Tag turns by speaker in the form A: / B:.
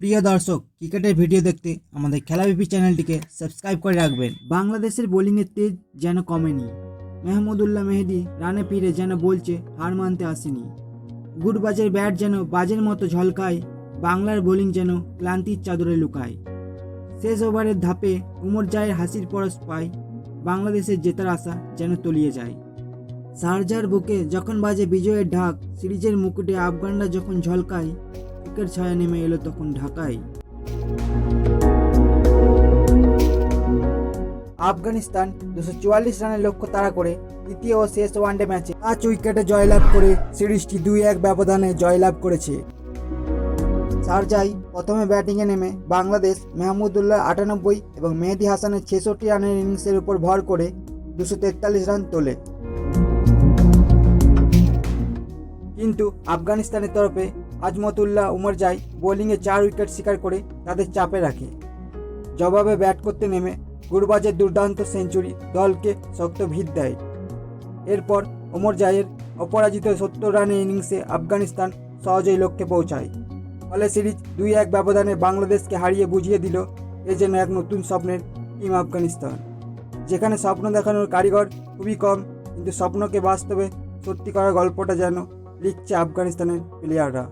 A: প্রিয় দর্শক, ক্রিকেটের ভিডিও দেখতে আমাদের খেলাবিপি চ্যানেলটিকে সাবস্ক্রাইব করে রাখবেন। বাংলাদেশের বোলিংয়ের তেজ যেন কমেনি। মেহমুদুল্লাহ মেহেদি রানে ফিরে যেন বলছে হার মানতে আসেনি। গুডবাজের ব্যাট যেন বাজের মতো ঝলকায়, বাংলার বোলিং যেন ক্লান্তির চাদরে লুকায়। শেষ ওভারের ধাপে উমর জায়ের হাসির পরশ পায়, বাংলাদেশের জেতার আশা যেন তলিয়ে যায়। শারজার বুকে যখন বাজে বিজয়ের ঢাক, সিরিজের মুকুটে আফগানরা যখন ঝলকায় বুকের ছায়া নেমে এলো তখন ঢাকায়। আফগানিস্তান দুশো চুয়াল্লিশ রানের লক্ষ্য তাড়া করে তৃতীয় ও শেষ ওয়ানডে ম্যাচে পাঁচ উইকেটে জয়লাভ করে সিরিজটি দুই এক ব্যবধানে জয়লাভ করেছে। শারজাই প্রথমে ব্যাটিংয়ে নেমে বাংলাদেশ মেহমুদুল্লাহ আটানব্বই এবং মেহেদি হাসানের ছেষট্টি রানের ইনিংসের উপর ভর করে দুশো তেতাল্লিশ রান তোলে। কিন্তু আফগানিস্তানের তরফে আজমতুল্লাহ উমর জাই বোলিংয়ে চার উইকেট শিকার করে তাদের চাপে রাখে। জবাবে ব্যাট করতে নেমে গুরবাজের দুর্দান্ত সেঞ্চুরি দলকে শক্ত ভিত দেয়। এরপর ওমর জায়ের অপরাজিত সত্তর রানের ইনিংসে আফগানিস্তান সহজেই লক্ষ্যে পৌঁছায়। ফলে সিরিজ দুই এক ব্যবধানে বাংলাদেশকে হারিয়ে বুঝিয়ে দিল এ যেন এক নতুন স্বপ্নের টিম আফগানিস্তান। যেখানে স্বপ্ন দেখানোর কারিগর খুবই কম, কিন্তু স্বপ্নকে বাস্তবে সত্যি করার গল্পটা যেন লিখছে আফগানিস্তানের প্লেয়াররা।